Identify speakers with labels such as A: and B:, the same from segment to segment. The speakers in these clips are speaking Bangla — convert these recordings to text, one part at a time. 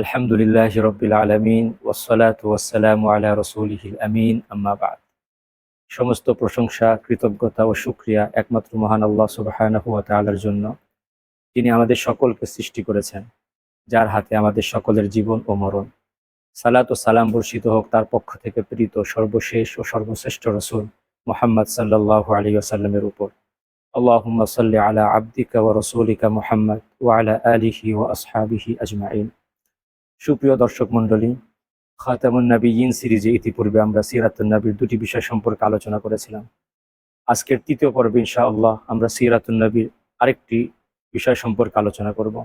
A: আলহামদুলিল্লাহ রবিল আলমিন ওসলাত ওয়াসালাম আলা রসুলিহিল আমিন আম্মাবাদ সমস্ত প্রশংসা, কৃতজ্ঞতা ও শুক্রিয়া একমাত্র মহান আল্লাহ সুবাহানহু তালার জন্য যিনি আমাদের সকলকে সৃষ্টি করেছেন, যার হাতে আমাদের সকলের জীবন ও মরণ। সালাত ও সালাম বর্ষিত হোক তার পক্ষ থেকে প্রেরিত সর্বশেষ ও সর্বশ্রেষ্ঠ রসুল মোহাম্মদ সাল্লাহ আলী আসাল্লামের উপর। আল্লাহুম্মা সাল্লি আলা আব্দিকা ওয়া রসুলিকা মুহাম্মদ ওয়া আলা আলিহি ও আসহাবিহি আজমাইন। সুপ্রিয় দর্শক মণ্ডলী, খাতামুন ইন সিরিজে ইতিপূর্বে আমরা সিরাতুন নবীর দুটি বিষয় সম্পর্কে আলোচনা করেছিলাম। আজকের তৃতীয় পর্বে ইনশাআল্লাহ আমরা সিরাতুন নবীর আরেকটি বিষয় সম্পর্কে আলোচনা করব।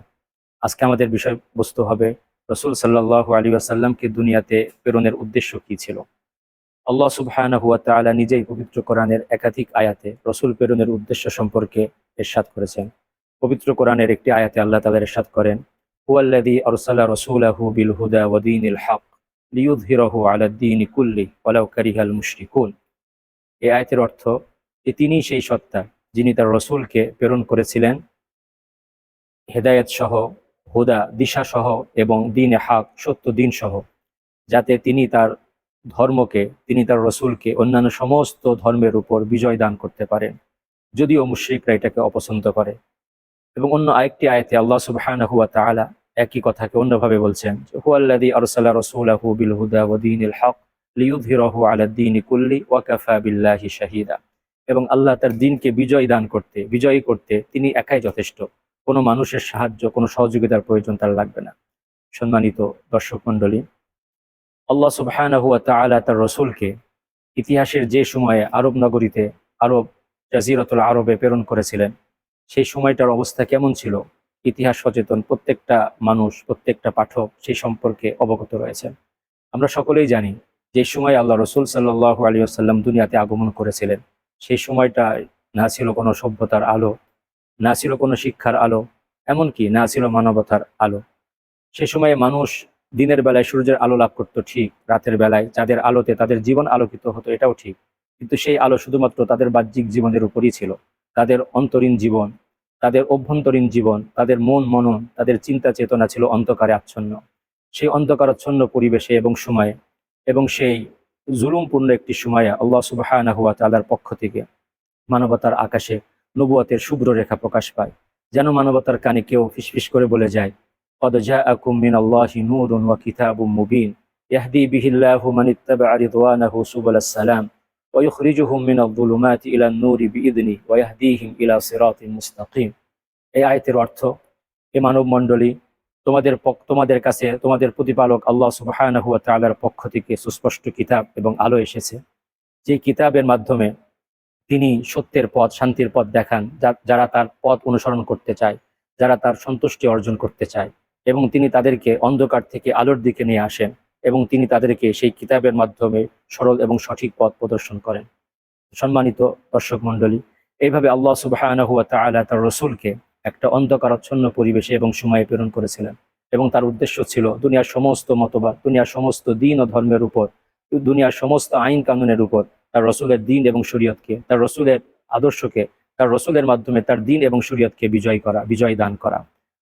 A: আজকে আমাদের বিষয়বস্তু হবে, রসুল সাল্লাহ আলী আসাল্লামকে দুনিয়াতে প্রেরণের উদ্দেশ্য কি ছিল? আল্লাহ সুবহানাহু ওয়া তাআলা নিজেই পবিত্র কোরআনের একাধিক আয়াতে রসুল প্রেরণের উদ্দেশ্য সম্পর্কে এরশাদ করেছেন। পবিত্র কোরআনের একটি আয়াতে আল্লাহ তাআলা এরশাদ করেন আরসালা রাসূলাহু বিল হুদা ওয়া দীনিল হক লিইয়ুযহিরাহু আলা দ্বীনি কুল্লি ওয়ালাউ কারিহাল মুশরিকুন। এই আয়াতের অর্থ যে তিনিই সেই সত্তা যিনি তার রসুলকে প্রেরণ করেছিলেন। হেদায়েত সহ হুদা দিশা সহ এবং দিনে হাক, সত্য দিন সহ যাতে তিনি তার ধর্মকে, তিনি তার রসুলকে অন্যান্য সমস্ত ধর্মের উপর বিজয় দান করতে পারেন। যদিও মুশ্রিকরা এটাকে অপছন্দ করে। এবং অন্য আরেকটি আয়তে আল্লাহ তাআলা একই কথাকে অন্যভাবে বলছেন রাসূলাহু বিল হুদা হক কুল্লি বিল্লাহি শাহীদা। এবং আল্লাহ তার দিনকে বিজয় দান করতে, বিজয়ী করতে তিনি একাই যথেষ্ট। কোনো মানুষের সাহায্য, কোনো সহযোগিতার প্রয়োজন তার লাগবে না। সম্মানিত দর্শক মণ্ডলী, আল্লাহ সুবহানাহু ওয়া তাআলা তার রসুলকে ইতিহাসের যে সময়ে আরব নগরীতে, আরব জাজিরতুল আরবে প্রেরণ করেছিলেন, সেই সময়টার অবস্থা কেমন ছিল? ইতিহাস সচেতন প্রত্যেকটা মানুষ, প্রত্যেকটা পাঠক সেই সম্পর্কে অবগত রয়েছেন। আমরা সকলেই জানি, যে সময় আল্লাহ রসুল সাল্লাহ আলী আসাল্লাম দুনিয়াতে আগমন করেছিলেন সেই সময়টা না ছিল কোনো সভ্যতার আলো, না ছিল কোনো শিক্ষার আলো, এমনকি না ছিল মানবতার আলো। সে সময়ে মানুষ দিনের বেলায় সূর্যের আলো লাভ করতো ঠিক, রাতের বেলায় যাদের আলোতে তাদের জীবন আলোকিত হতো এটাও ঠিক। কিন্তু সেই আলো শুধুমাত্র তাদের বাহ্যিক জীবনের উপরই ছিল, তাদের অন্তরীণ জীবন তাদের অভ্যন্তরীণ জীবন, তাদের মন মনন, তাদের চিন্তা চেতনা ছিল অন্ধকারে আচ্ছন্ন। সেই অন্ধকারাচ্ছন্ন পরিবেশে এবং সময়ে, এবং সেই জুলুমপূর্ণ একটি সময়ে আল্লাহ সুবাহ তালার পক্ষ থেকে মানবতার আকাশে নবুয়াতের শুভ্র রেখা প্রকাশ পায়, যেন মানবতার কানে কেউ ফিসফিস করে বলে যায় কদজা জা মিন আল্লাহি নূরুন ওয়া কিতাবুম মুবিন ইহদি বিহিল্লাহু মান আরিদওয়ানাহু রিদওয়ানাহু সুবুলাস সালাম। ويخرجهم মিন الظلمات ইলা النور বিইদনি ويهديهم ইলা صراط مستقيم। এই আয়তের অর্থ এ মানব মণ্ডলী তোমাদের তোমাদের কাছে, তোমাদের প্রতিপালক আল্লাহ সুবাহানহুয়া তালার পক্ষ থেকে সুস্পষ্ট কিতাব এবং আলো এসেছে। যে কিতাবের মাধ্যমে তিনি সত্যের পথ, শান্তির পথ দেখান যারা তার পথ অনুসরণ করতে চায়, যারা তার সন্তুষ্টি অর্জন করতে চায় এবং তিনি তাদেরকে অন্ধকার থেকে আলোর দিকে নিয়ে আসেন। এবং তিনি তাদেরকে সেই কিতাবের মাধ্যমে সরল এবং সঠিক পথ প্রদর্শন করেন। সম্মানিত দর্শক মণ্ডলী, এইভাবে আল্লাহ ওয়া তার রসুলকে একটা অন্ধকারাচ্ছন্ন পরিবেশে এবং সময়ে প্রেরণ করেছিলেন এবং তার উদ্দেশ্য ছিল দুনিয়ার সমস্ত মতবাদ, দুনিয়ার সমস্ত দিন ও ধর্মের উপর, দুনিয়ার সমস্ত আইন কানুনের উপর তার রসুলের দিন এবং শরীয়তকে, তার রসুলের আদর্শকে, তার রসুলের মাধ্যমে তার দিন এবং শরীয়তকে বিজয় করা, বিজয় দান করা।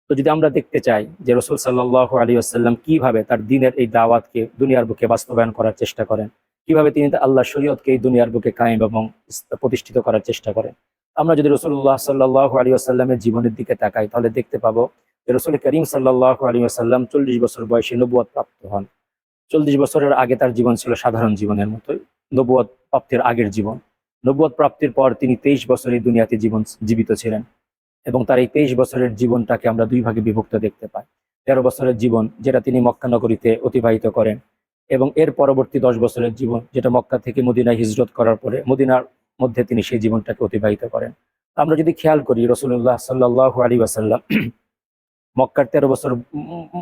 A: তো যদি আমরা দেখতে চাই যে রসুল সাল্লাহ আলী আসাল্লাম কীভাবে তার দিনের এই দাওয়াতকে দুনিয়ার বুকে বাস্তবায়ন করার চেষ্টা করেন, কীভাবে তিনি আল্লাহ শরীয়তকে এই দুনিয়ার বুকে কায়েম এবং প্রতিষ্ঠিত করার চেষ্টা করেন। আমরা যদি রসুল্লাহ সাল্লাহ আলী আসাল্লামের জীবনের দিকে তাকাই, তাহলে দেখতে পাবো যে রসুল করিম সাল্লাহ আলী আসাল্লাম চল্লিশ বছর বয়সে নবুয়াদ প্রাপ্ত হন। চল্লিশ বছরের আগে তার জীবন ছিল সাধারণ জীবনের মতোই নবুয়াদ প্রাপ্তির আগের জীবন। নবুয়াদ প্রাপ্তির পর তিনি তেইশ বছর এই দুনিয়াতে জীবন জীবিত ছিলেন। এবং তার এই তেইশ বছরের জীবনটাকে আমরা দুই ভাগে বিভক্ত দেখতে পাই। তেরো বছরের জীবন যেটা তিনি মক্কা নগরীতে অতিবাহিত করেন এবং এর পরবর্তী দশ বছরের জীবন যেটা মক্কা থেকে মদিনায় হিজরত করার পরে মদিনার মধ্যে তিনি সেই জীবনটাকে অতিবাহিত করেন। আমরা যদি খেয়াল করি রসুল্লাহ সাল্লাহ আলী ওয়াসাল্লাম মক্কার তেরো বছর,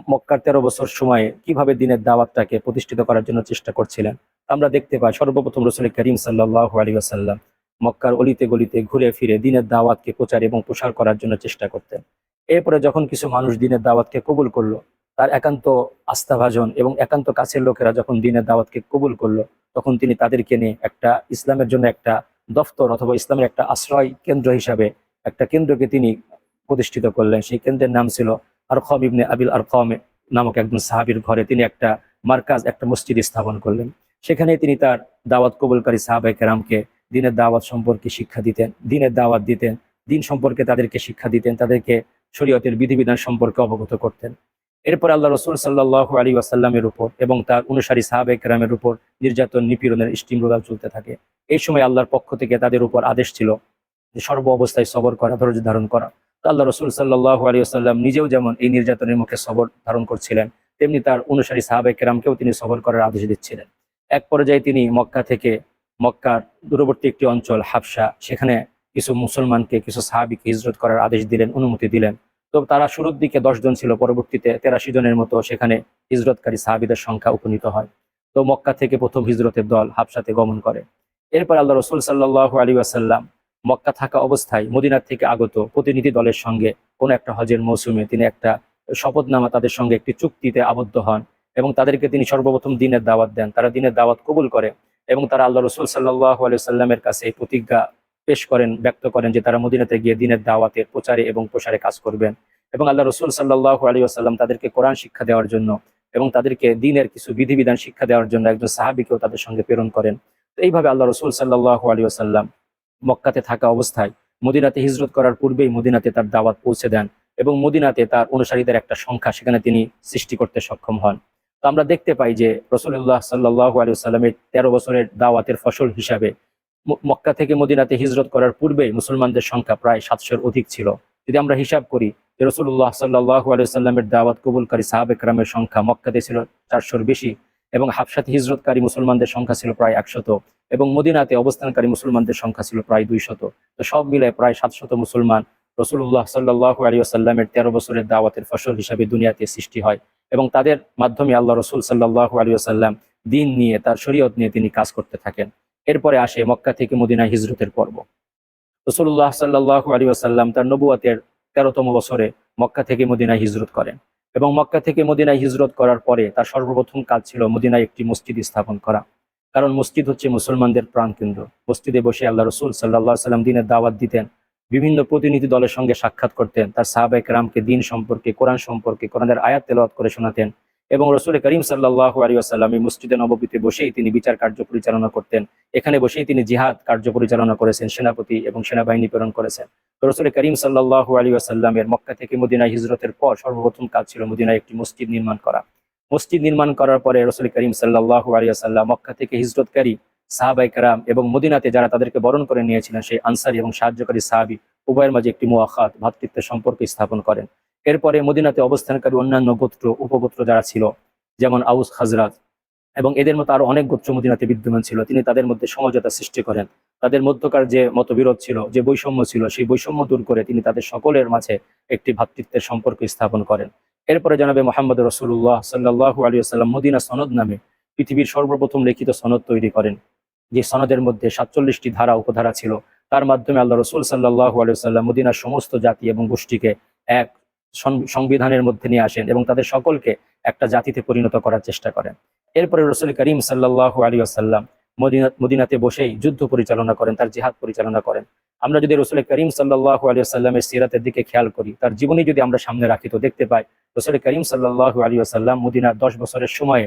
A: মক্কার তেরো বছর সময়ে কীভাবে দিনের দাওয়াতটাকে প্রতিষ্ঠিত করার জন্য চেষ্টা করছিলেন আমরা দেখতে পাই। সর্বপ্রথম রসুল করিম সাল্লাহ আলী ওয়াসাল্লাম মক্কার অলিতে গলিতে ঘুরে ফিরে দিনের দাওয়াতকে প্রচার এবং প্রসার করার জন্য চেষ্টা করতেন। এরপরে যখন কিছু মানুষ দিনের দাওয়াতকে কবুল করল, তার একান্ত আস্থাভাজন এবং একান্ত কাছের লোকেরা যখন দিনের দাওয়াতকে কবুল করল, তখন তিনি তাদেরকে নিয়ে একটা ইসলামের জন্য একটা দফতর অথবা ইসলামের একটা আশ্রয় কেন্দ্র হিসাবে একটা কেন্দ্রকে তিনি প্রতিষ্ঠিত করলেন। সেই কেন্দ্রের নাম ছিল আরখম ইবনে আবিল আরখম নামক একজন সাহাবীর ঘরে তিনি একটা মার্কাজ, একটা মসজিদ স্থাপন করলেন। সেখানে তিনি তার দাওয়াত কবুলকারী সাহাবাই কেরামকে দিনের দাওয়াত সম্পর্কে শিক্ষা দিতেন, দিনের দাওয়াত দিতেন, দিন সম্পর্কে তাদেরকে শিক্ষা দিতেন, তাদেরকে শরীয়তের বিধিবিধান সম্পর্কে অবগত করতেন। এরপর আল্লাহ রসুল সাল্লাহ আলী ওয়াসাল্লামের উপর এবং তার অনুসারী সাহাবে কেরামের উপর নির্যাতন, নিপীড়নের স্টিমরোলাল চলতে থাকে। এই সময় আল্লাহর পক্ষ থেকে তাদের উপর আদেশ ছিল যে সর্ব অবস্থায় সবর করা, ধৈর্য ধারণ করা। তো আল্লাহ রসুল সাল্লাহ আলী আসাল্লাম নিজেও যেমন এই নির্যাতনের মুখে সবর ধারণ করছিলেন, তেমনি তার অনুসারী সাহাবে কেরামকেও তিনি সবর করার আদেশ দিচ্ছিলেন। এক পর্যায়ে তিনি মক্কা থেকে মক্কার দূরবর্তী একটি অঞ্চল হাফসা সেখানে কিছু মুসলমানকে, কিছু সাহাবিকে হিজরত করার আদেশ দিলেন, অনুমতি দিলেন। তো তারা শুরুর দিকে জন ছিল, পরবর্তীতে তেরাশি জনের মতো সেখানে হিজরতকারী সাহাবিদের সংখ্যা উপনীত হয়। তো মক্কা থেকে প্রথম হিজরতের দল হাফসাতে গমন করে। এরপর আল্লাহ রসুল সাল্লাহ আলী আসাল্লাম মক্কা থাকা অবস্থায় মদিনার থেকে আগত প্রতিনিধি দলের সঙ্গে কোন একটা হজের মৌসুমে তিনি একটা শপথনামা তাদের সঙ্গে একটি চুক্তিতে আবদ্ধ হন এবং তাদেরকে তিনি সর্বপ্রথম দিনের দাওয়াত দেন। তারা দিনের দাওয়াত কবুল করে। এবং তারা আল্লাহ রসুল সাল্লাহ সাল্লামের কাছে এই প্রতিজ্ঞা পেশ করেন, ব্যক্ত করেন যে তারা মদিনাতে গিয়ে দিনের দাওয়াতের প্রচারে এবং প্রসারে কাজ করবেন। এবং আল্লাহ রসুল সাল্লাহ আলী আসাল্লাম তাদেরকে কোরআন শিক্ষা দেওয়ার জন্য এবং তাদেরকে দিনের কিছু বিধিবিধান শিক্ষা দেওয়ার জন্য একজন সাহাবিকেও তাদের সঙ্গে প্রেরণ করেন। তো এইভাবে আল্লাহ রসুল সাল্লাহ আলী আসাল্লাম মক্কাতে থাকা অবস্থায় মদিনাতে হিজরত করার পূর্বেই মদিনাতে তার দাওয়াত পৌঁছে দেন এবং মদিনাতে তার অনুসারীদের একটা সংখ্যা সেখানে তিনি সৃষ্টি করতে সক্ষম হন। তো আমরা দেখতে পাই যে রসুল্লাহ সাল্লাহ আলী সাল্লামের তেরো বছরের দাওয়াতের ফসল হিসাবে মক্কা থেকে মদিনাতে হিজরত করার পূর্বেই মুসলমানদের সংখ্যা প্রায় সাতশোর অধিক ছিল। যদি আমরা হিসাব করি যে রসুল্লাহ সাল্লাহ আলাইসাল্লামের দাওয়াত কবুলকারী সাহাবে ক্রামের সংখ্যা মক্কাতে ছিল চারশোর বেশি এবং হাফসাতে হিজরতকারী মুসলমানদের সংখ্যা ছিল প্রায় একশত এবং মদিনাতে অবস্থানকারী মুসলমানদের সংখ্যা ছিল প্রায় দুইশত। তো সব মিলে প্রায় সাতশত মুসলমান রসুল্লাহ সাল্লাহ আলী আসাল্লামের তেরো বছরের দাওয়াতের ফসল হিসাবে দুনিয়াতে সৃষ্টি হয়। এবং তাদের মাধ্যমে আল্লাহ রসুল সাল্লাহ আলী আসাল্লাম দিন নিয়ে, তার শরীয়ত নিয়ে তিনি কাজ করতে থাকেন। এরপরে আসে মক্কা থেকে মদিনায় হিজরতের পর্ব। রসুল্লাহ সাল্লাহ আলী আসাল্লাম তার নবুয়াতের তেরোতম বছরে মক্কা থেকে মদিনায় হিজরত করেন এবং মক্কা থেকে মদিনায় হিজরত করার পরে তার সর্বপ্রথম কাজ ছিল মদিনায় একটি মসজিদ স্থাপন করা। কারণ মসজিদ হচ্ছে মুসলমানদের প্রাণকেন্দ্র। মসজিদে বসে আল্লাহ রসুল সাল্লাহ সাল্লাম দিনের দাওয়াত দিতেন। বিভিন্ন প্রতিনিধি দলের সঙ্গে সাক্ষাৎ করতেন। তার সাহাবাইক রামকে দিন সম্পর্কে, কোরআন সম্পর্কে, কোরআনের আয়াত তেলাওয়াত করে শোনাতেন এবং রসুল করিম সাল্লাহ আলী আসাল্লাম মসজিদে নববীতে বসেই তিনি বিচার কার্য পরিচালনা করতেন। এখানে বসেই তিনি জিহাদ কার্য পরিচালনা করেছেন, সেনাপতি এবং সেনাবাহিনী প্রেরণ করেছেন। তো রসুল করিম সাল্লাহ আলী আসাল্লামের মক্কা থেকে মদিনায় হিজরতের পর সর্বপ্রথম কাজ ছিল মদিনায় একটি মসজিদ নির্মাণ করা। মসজিদ নির্মাণ করার পরে রসুল করিম সাল্লাহ আলী আসাল্লাম মক্কা থেকে হিজরতকারী সাহাবাই কারাম এবং মদিনাতে যারা তাদেরকে বরণ করে নিয়েছিলেন, সেই আনসারি এবং সাহায্যকারী সাহাবি উভয়ের মাঝে একটি মোয়াখাত ভাতৃত্বের সম্পর্ক স্থাপন করেন। এরপরে মদিনাতে অবস্থানকারী অন্যান্য গোত্র, উপগোত্র যারা ছিল, যেমন আউস খাজরাত এবং এদের মতো আরও অনেক গোত্র মদিনাতে বিদ্যমান ছিল, তিনি তাদের মধ্যে সমঝোতা সৃষ্টি করেন। তাদের মধ্যকার যে মতবিরোধ ছিল, যে বৈষম্য ছিল, সেই বৈষম্য দূর করে তিনি তাদের সকলের মাঝে একটি ভাতৃত্বের সম্পর্ক স্থাপন করেন। এরপরে জানাবে মোহাম্মদ রসুল্লাহ সাল্লাহ আলী আসাল্লাম মদিনা সনদ নামে পৃথিবীর সর্বপ্রথম লিখিত সনদ তৈরি করেন। যে সনদের মধ্যে সাতচল্লিশটি ধারা, উপধারা ছিল। তার মাধ্যমে আল্লাহ রসুল সাল্লাহ আলী সাল্লাম মদিনার সমস্ত জাতি এবং গোষ্ঠীকে এক সংবিধানের মধ্যে নিয়ে আসেন এবং তাদের সকলকে একটা জাতিতে পরিণত করার চেষ্টা করেন। এরপরে রসুল করিম সাল্লাহ আলী আসাল্লাম মদিনা মদিনাতে বসেই যুদ্ধ পরিচালনা করেন, তার জিহাদ পরিচালনা করেন। আমরা যদি রসুল করিম সাল্লাহ আলী আসাল্লামের সিরাতের দিকে খেয়াল করি, তার জীবনী যদি আমরা সামনে রাখি তো দেখতে পাই, রসুল করিম সাল্লাহ আলী আসাল্লাম মদিনার দশ বছরের সময়ে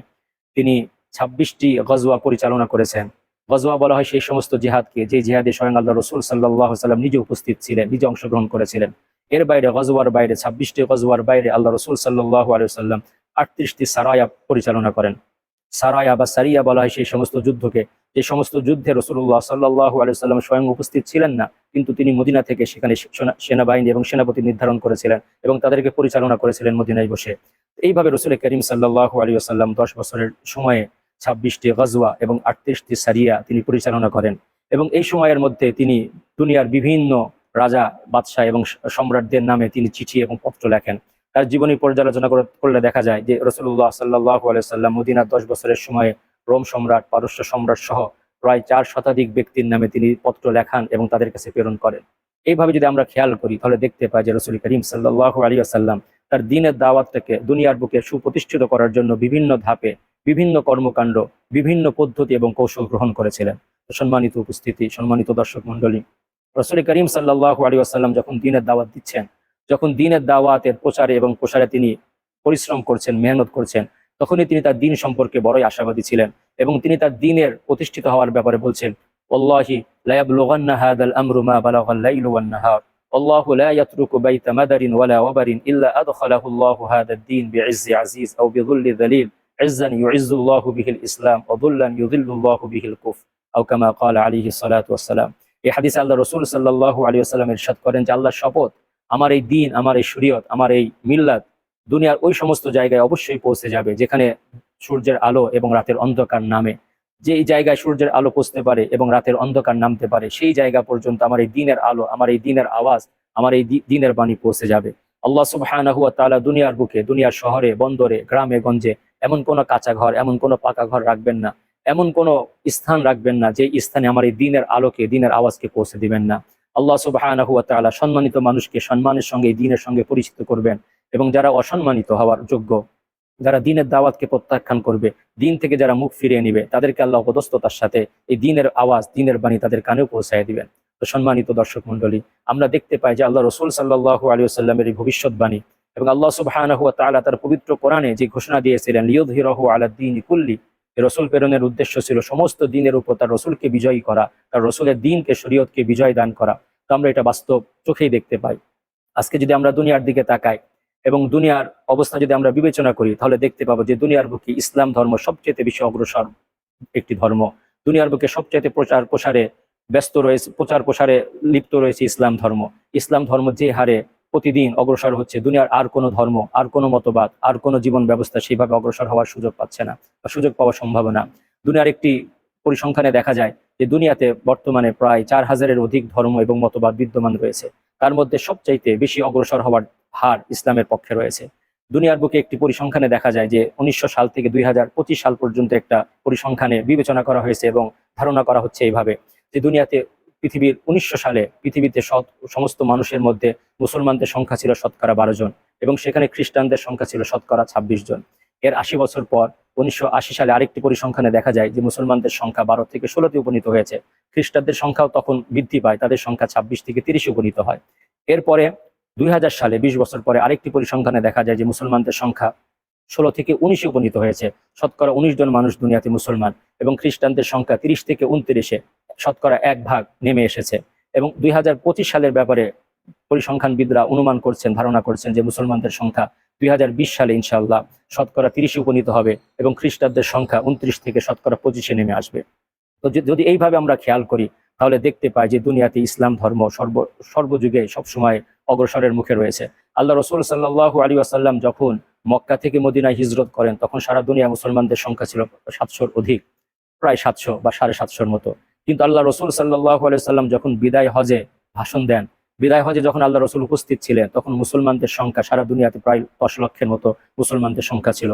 A: তিনি ছাব্বিশটি গজওয়া পরিচালনা করেছেন। গজওয়া বলা হয় সেই সমস্ত জেহাদকে, যে জেহাদে স্বয়ং আল্লাহ রসুল সাল্লাহ সাল্লাম নিজে উপস্থিত ছিলেন, নিজে অংশগ্রহণ করেছিলেন। এর বাইরে, গজওয়ার বাইরে, ছাব্বিশটি গজওয়ার বাইরে আল্লাহ রসুল সাল্লাহ আলু সাল্লাম আটত্রিশটি সারায়া পরিচালনা করেন। সারায়া বা সারিয়া বলা হয় সেই সমস্ত যুদ্ধকে। যে সমস্ত যুদ্ধে রসুল্লাহ সাল্লাহ আলাইসাল্লাম স্বয়ং উপস্থিত ছিলেন না, কিন্তু তিনি মদিনা থেকে সেখানে সেনাবাহিনী এবং সেনাপতি নির্ধারণ করেছিলেন এবং তাদেরকে পরিচালনা করেছিলেন মদিনায় বসে। এইভাবে রসুল করিম সাল্লাহ আলী আসাল্লাম দশ বছরের সময়ে ছাব্বিশটি গজওয়া এবং আটত্রিশটি সারিয়া তিনি পরিচালনা করেন এবং এই সময়ের মধ্যে তিনি দুনিয়ার বিভিন্ন রাজা, বাদশাহ এবং সম্রাটদের নামে তিনি চিঠি এবং পত্র লেখেন। তার জীবনী পর্যালোচনা করলে দেখা যায় যে রসুল্লাহ সাল্লাহ আলাইসাল্লাম মদিনার দশ বছরের সময়ে রোম সম্রাট, পারস্য সম্রাট সহ প্রায় চার শতাধিক ব্যক্তির নামে তিনি পত্র লেখান এবং তাদের কাছে প্রেরণ করেন। এইভাবে যদি আমরা খেয়াল করি, তাহলে দেখতে পাই যে রসুল করিম সাল্লাহ আলী আসাল্লাম তার দিনের দাওয়াতটাকে দুনিয়ার বুকে সুপ্রতিষ্ঠিত করার জন্য বিভিন্ন ধাপে বিভিন্ন কর্মকাণ্ড, বিভিন্ন পদ্ধতি এবং কৌশল গ্রহণ করেছিলেন। সম্মানিত উপস্থিতি, সম্মানিত দর্শক মন্ডলী রসুল করিম সাল্লাহ আলী আসাল্লাম যখন দিনের দাওয়াত দিচ্ছেন যখন দিনের দাওয়াতের প্রচারে এবং প্রসারে তিনি পরিশ্রম করছেন মেহনত করছেন তখনই তিনি তার দিন সম্পর্কে বড়ই আশাবাদী ছিলেন এবং তিনি তার দিনের প্রতিষ্ঠিত হওয়ার ব্যাপারে বলছেন والله لا يبلغن هذا الأمر ما بلغ الليل والنهار والله لا يترك بيت مدر ولا وبر إلا أدخله الله هذا الدين بعز عزيز أو بذل ذليل عزا يعز الله به الإسلام وذلا يذل الله به الكفر أو كما قال عليه الصلاة والسلام এই হাদিসে আল্লাহ রসুল সাল্লাহ আলী আসসালাম ইরশাদ করেন যে আল্লাহর শপথ আমার এই দিন, আমার এই শরীয়ত, আমার এই মিল্লাত দুনিয়ার ওই সমস্ত জায়গায় অবশ্যই পৌঁছে যাবে, যেখানে সূর্যের আলো এবং রাতের অন্ধকার নামে। যেই জায়গায় সূর্যের আলো পৌঁছতে পারে এবং রাতের অন্ধকার নামতে পারে, সেই জায়গা পর্যন্ত আমার এই দিনের আলো, আমার এই দিনের আওয়াজ, আমার এই দিনের বাণী পৌঁছে যাবে। আল্লাহ সুবহানাহু ওয়া তাআলা দুনিয়ার বুকে, দুনিয়ার শহরে, বন্দরে, গ্রামে, গঞ্জে এমন কোনো কাঁচা ঘর, এমন কোনো পাকা ঘর রাখবেন না। এমন কোনো স্থান রাখবেন না যে স্থানে আমার এই দিনের আলোকে, দিনের আওয়াজকে পৌঁছে দিবেন না। আল্লাহ তাআলা সম্মানিত মানুষকে সম্মানের সঙ্গে, দিনের সঙ্গে পরিচিত করবেন এবং যারা অসম্মানিত হওয়ার যোগ্য, যারা দিনের দাওয়াতকে প্রত্যাখ্যান করবে, দিন থেকে যারা মুখ ফিরিয়ে নিবে, তাদেরকে আল্লাহ অপদস্থতার সাথে এই দিনের আওয়াজ, দিনের বাণী তাদের কানেও পৌঁছায় দিবেন। তো সম্মানিত দর্শক মন্ডলী আমরা দেখতে পাই যে আল্লাহ রসুল সাল্লাহ আলী সাল্লামের এই ভবিষ্যৎবাণী এবং আল্লাহ ওয়া তার পবিত্র কোরআনে যে ঘোষণা দিয়েছিলেন, লিয়ুযহিরাহু আলা দ্বীনি কুল্লি রসুল প্রেরণের উদ্দেশ্য ছিল সমস্ত দিনের উপর তার রসুলকে বিজয়ী করা, তার রসুলের দিনকে, শরীয়তকে বিজয় দান করা। তো আমরা এটা বাস্তব চোখেই দেখতে পাই। আজকে যদি আমরা দুনিয়ার দিকে তাকাই এবং দুনিয়ার অবস্থা যদি আমরা বিবেচনা করি, তাহলে দেখতে পাবো যে দুনিয়ার বুকে ইসলাম ধর্ম সবচেয়ে বেশি অগ্রসর একটি ধর্ম। দুনিয়ার বুকে সবচেয়ে প্রচার প্রসারে ব্যস্ত রয়েছে, প্রচার প্রসারে লিপ্ত রয়েছে ইসলাম ধর্ম। ইসলাম ধর্ম যে হারে প্রতিদিন অগ্রসর হচ্ছে। দুনিয়ার আর কোনো ধর্ম, আর কোনো মতবাদ, আর কোনো জীবন ব্যবস্থা সেইভাবে অগ্রসর হওয়ার সুযোগ পাচ্ছে না বা সুযোগ পাওয়ার সম্ভাবনা। দুনিয়ার একটি পরিসংখ্যানে দেখা যায় যে দুনিয়াতে বর্তমানে প্রায় চার হাজারের অধিক ধর্ম এবং মতবাদ বিদ্যমান রয়েছে। তার মধ্যে সবচাইতে বেশি অগ্রসর হওয়ার হার ইসলামের পক্ষে রয়েছে। দুনিয়ার বুকে একটি পরিসংখ্যানে দেখা যায় যে উনিশশো সাল থেকে দুই হাজার পঁচিশ সাল পর্যন্ত একটা পরিসংখ্যানে বিবেচনা করা হয়েছে এবং ধারণা করা হচ্ছে এইভাবে যে দুনিয়াতে পৃথিবীর উনিশশো সালে পৃথিবীতে সমস্ত মানুষের মধ্যে মুসলমানদের সংখ্যা ছিল শতকরা বারো জন এবং সেখানে খ্রিস্টানদের সংখ্যা ছিল শতকরা ছাব্বিশ জন। এর আশি বছর পর উনিশশো আশি সালে আরেকটি পরিসংখ্যানে দেখা যায় যে মুসলমানদের সংখ্যা বারো থেকে ষোলোতে উপনীত হয়েছে। খ্রিস্টানদের সংখ্যাও তখন বৃদ্ধি পায়, তাদের সংখ্যা ছাব্বিশ থেকে তিরিশে উপনীত হয়। এরপরে দুই হাজার সালে, বিশ বছর পরে আরেকটি পরিসংখ্যানে দেখা যায় যে মুসলমানদের সংখ্যা ষোলো থেকে উনিশে উপনীত হয়েছে। শতকরা উনিশ জন মানুষ দুনিয়াতে মুসলমান এবং খ্রিস্টানদের সংখ্যা তিরিশ থেকে উনত্রিশে শতকরা এক ভাগ নেমে এসেছে। এবং দুই হাজার পঁচিশ সালের ব্যাপারে পরিসংখ্যানবিদরা অনুমান করছেন, ধারণা করছেন যে মুসলমানদের সংখ্যা দুই হাজার বিশ সালে ইনশাআল্লাহ শতকরা তিরিশে উপনীত হবে এবং খ্রিস্টানদের সংখ্যা উনত্রিশ থেকে শতকরা পঁচিশে নেমে আসবে। তো যদি- যদি এইভাবে আমরা খেয়াল করি, তাহলে দেখতে পাই যে দুনিয়াতে ইসলাম ধর্ম সর্ব, সর্বযুগে সবসময় অগ্রসরের মুখে রয়েছে। আল্লাহ রসুল সাল্লাহ আলী আসাল্লাম যখন মক্কা থেকে মদিনায় হিজরত করেন, তখন সারা দুনিয়া মুসলমানদের সংখ্যা ছিল সাতশোর অধিক, প্রায় সাতশো বা সাড়ে সাতশোর মতো। কিন্তু আল্লাহ রসুল সাল্লাহ সাল্লাম যখন বিদায় হজে ভাষণ দেন, বিদায় হজে যখন আল্লাহ রসুল উপস্থিত ছিলেন, তখন মুসলমানদের সংখ্যা সারা দুনিয়াতে প্রায় দশ লক্ষের মতো মুসলমানদের সংখ্যা ছিল।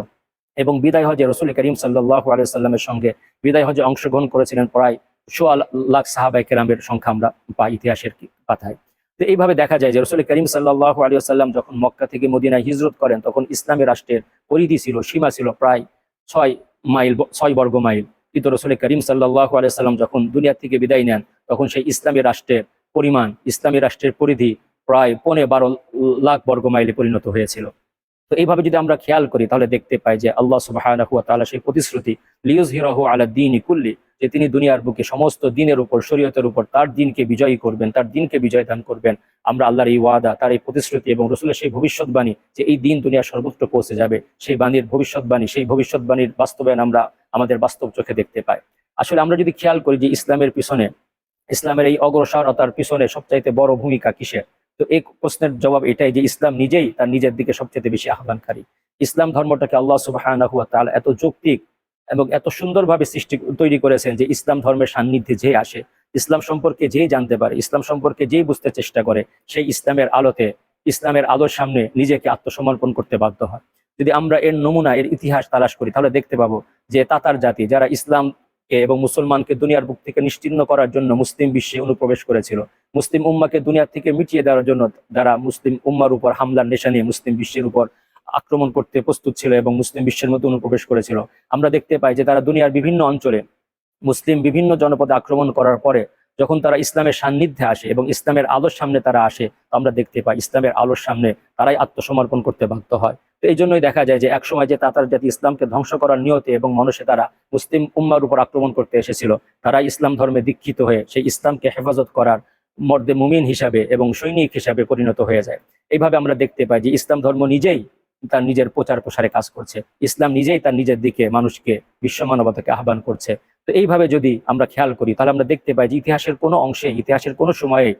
A: এবং বিদায় হজে রসুল করিম সাল্লাহ আলি সাল্লামের সঙ্গে বিদায় হজে অংশগ্রহণ করেছিলেন প্রায় সোয়া লাখ সাহাবাই কেরামের সংখ্যা আমরা পাই ইতিহাসের পাতায়। তো এইভাবে দেখা যায় যে রসুল করিম সাল্লাহ আলী সাল্লাম যখন মক্কা থেকে মদিনায় হিজরত করেন, তখন ইসলামী রাষ্ট্রের পরিধি ছিল, সীমা ছিল প্রায় ছয় মাইল ছয় বর্গ মাইল। কিন্তু রসুল করিম সাল্লাহ আলাইসাল্লাম যখন দুনিয়া থেকে বিদায় নেন, তখন সেই ইসলামী রাষ্ট্রের পরিমাণ, ইসলামী রাষ্ট্রের পরিধি প্রায় পনেরো বারো লাখ বর্গ মাইলে পরিণত হয়েছিল। তো এইভাবে যদি আমরা খেয়াল করি, তাহলে দেখতে পাই যে আল্লাহ সুবাহ সেই প্রতিশ্রুতি লিউজ হিরাহু আলা কুল্লি যে তিনি দুনিয়ার বুকে সমস্ত দিনের উপর, শরীয়তের উপর তার দিনকে বিজয়ী করবেন, তার দিনকে বিজয় দান করবেন। আমরা আল্লাহর এই ওয়াদা, তার এই প্রতিশ্রুতি এবং রসুলের সেই ভবিষ্যৎবাণী যে এই দিন দুনিয়ার সর্বত্র পৌঁছে যাবে, সেই বাণীর ভবিষ্যৎবাণী, সেই ভবিষ্যৎবাণীর বাস্তবায়ন আমরা আমাদের বাস্তব চোখে দেখতে পাই। আসলে আমরা যদি খেয়াল করি যে ইসলামের পিছনে, ইসলামের এই অগ্রসরতার পিছনে সবচাইতে বড় ভূমিকা কিসের? তো এই প্রশ্নের জবাব এটাই যে ইসলাম নিজেই তার নিজের দিকে সবচেয়ে বেশি আহ্বানকারী। ইসলাম ধর্মটাকে আল্লাহ সুবাহ এত যৌক্তিক এবং এত সুন্দরভাবে সৃষ্টি, তৈরি করেছেন যে ইসলাম ধর্মের সান্নিধ্যে যে আসে, ইসলাম সম্পর্কে যেই জানতে পারে, ইসলাম সম্পর্কে যেই বুঝতে চেষ্টা করে, সেই ইসলামের আলোতে, ইসলামের আলোর সামনে নিজেকে আত্মসমর্পণ করতে বাধ্য হয়। যদি আমরা এর নমুনা, এর ইতিহাস তালাশ করি, তাহলে দেখতে পাবো যে তাতার জাতি যারা ইসলামকে এবং মুসলমানকে দুনিয়ার বুক থেকে নিশ্চিন্ন করার জন্য মুসলিম বিশ্বে অনুপ্রবেশ করেছিল, মুসলিম উম্মাকে দুনিয়া থেকে মিটিয়ে দেওয়ার জন্য যারা মুসলিম উম্মার উপর হামলার নেশা নিয়ে মুসলিম বিশ্বের উপর আক্রমণ করতে প্রস্তুত ছিল এবং মুসলিম বিশ্বের মধ্যে অনুপ্রবেশ করেছিল। আমরা দেখতে পাই যে তারা দুনিয়ার বিভিন্ন অঞ্চলে মুসলিম বিভিন্ন জনপদে আক্রমণ করার পরে যখন তারা ইসলামের সান্নিধ্যে আসে এবং ইসলামের আলোর সামনে তারা আসে আমরা দেখতে পাই ইসলামের আলোর সামনে তারাই আত্মসমর্পণ করতে বাধ্য হয়। তো এই জন্যই দেখা যায় যে একসময় যে তাতার জাতি ইসলামকে ধ্বংস করার নিয়তে এবং মানুষে তারা মুসলিম উম্মার উপর আক্রমণ করতে এসেছিল তারা ইসলাম ধর্মে দীক্ষিত হয়ে সেই ইসলামকে হেফাজত করার মর্দে মুমিন হিসাবে এবং সৈনিক হিসাবে পরিণত হয়ে যায়। এইভাবে আমরা দেখতে পাই যে ইসলাম ধর্ম নিজেই তার নিজের প্রচার প্রসারে কাজ করছে। ইসলাম নিজেই তার নিজের দিকে মানুষকে বিশ্ব মানবতাকে আহ্বান করছে। তো এইভাবে যদি আমরা খেয়াল করি, তাহলে আমরা দেখতে পাই যে ইতিহাসের কোনো অংশে, ইতিহাসের কোনো সময়ে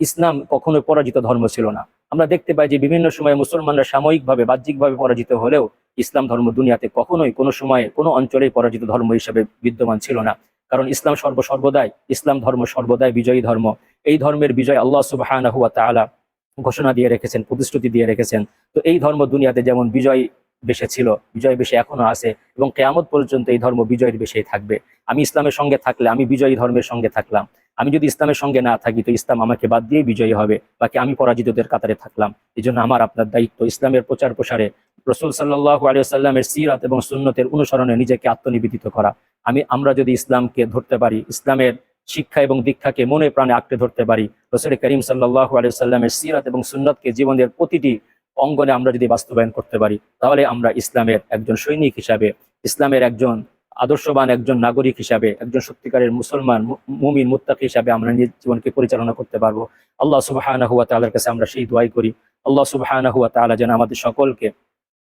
A: ইসলাম কখনো পরাজিত ধর্ম ছিল না। আমরা দেখতে পাই যে বিভিন্ন সময়ে মুসলমানরা সাময়িকভাবে, বাহ্যিকভাবে পরাজিত হলেও ইসলাম ধর্ম দুনিয়াতে কখনোই কোনো সময়ে, কোনো অঞ্চলেই পরাজিত ধর্ম হিসেবে বিদ্যমান ছিল না। কারণ ইসলাম সর্ব সর্বদাই ইসলাম ধর্ম সর্বদাই বিজয়ী ধর্ম। এই ধর্মের বিজয় আল্লাহ তাআলা ঘোষণা দিয়ে রেখেছেন, প্রতিশ্রুতি দিয়ে রেখেছেন। তো এই ধর্ম দুনিয়াতে যেমন বিজয় বেশে ছিল, বিজয় বেশে এখনও আছে এবং কেয়ামত পর্যন্ত এই ধর্ম বিজয়ের বেশেই থাকবে। আমি ইসলামের সঙ্গে থাকলে আমি বিজয়ী ধর্মের সঙ্গে থাকলাম। আমি যদি ইসলামের সঙ্গে না থাকি, তো ইসলাম আমাকে বাদ দিয়ে বিজয়ী হবে, বাকি আমি পরাজিতদের কাতারে থাকলাম। এই জন্য আমার আপনার দায়িত্ব ইসলামের প্রচার প্রসারে, রসুল সাল্লাহ আলিয়াল্লামের সিরাত এবং সুন্নতের অনুসরণে নিজেকে আত্মনিবেদিত করা। আমি, আমরা যদি ইসলামকে ধরতে পারি, ইসলামের শিক্ষা এবং দীক্ষাকে মনে প্রাণে আঁকড়ে ধরতে পারি। রসুল করিম সাল্লাহ আলিয়াল্লামের সিরাত এবং সুন্নতকে জীবনের প্রতিটি অঙ্গনে আমরা যদি বাস্তবায়ন করতে পারি, তাহলে আমরা ইসলামের একজন সৈনিক হিসাবে, ইসলামের একজন আদর্শবান একজন নাগরিক হিসাবে, একজন সত্যিকারের মুসলমান মুমিন মুত্তাকি হিসাবে আমরা নিজের জীবনকে পরিচালনা করতে পারব। আল্লাহ সুবহানাহু ওয়া তাআলার কাছে আমরা সেই দোয়াই করি, আল্লাহ সুবহানাহু ওয়া তাআলা যেন আমাদের সকলকে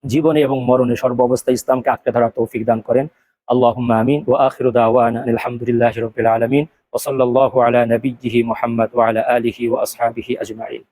A: জীবনে এবং মরণে সর্ব অবস্থায় ইসলামকে আঁকড়ে ধরার তৌফিক দান করেন। আল্লাহুম্মা আমিন ওয়া আখিরু দাওয়ানা আলহামদুলিল্লাহি রাব্বিল আলামিন ওয়া সাল্লাল্লাহু আলা নাবিয়্যিহি মুহাম্মদ ওয়া আলা আলিহি ওয়া আসহাবিহি আজমাইন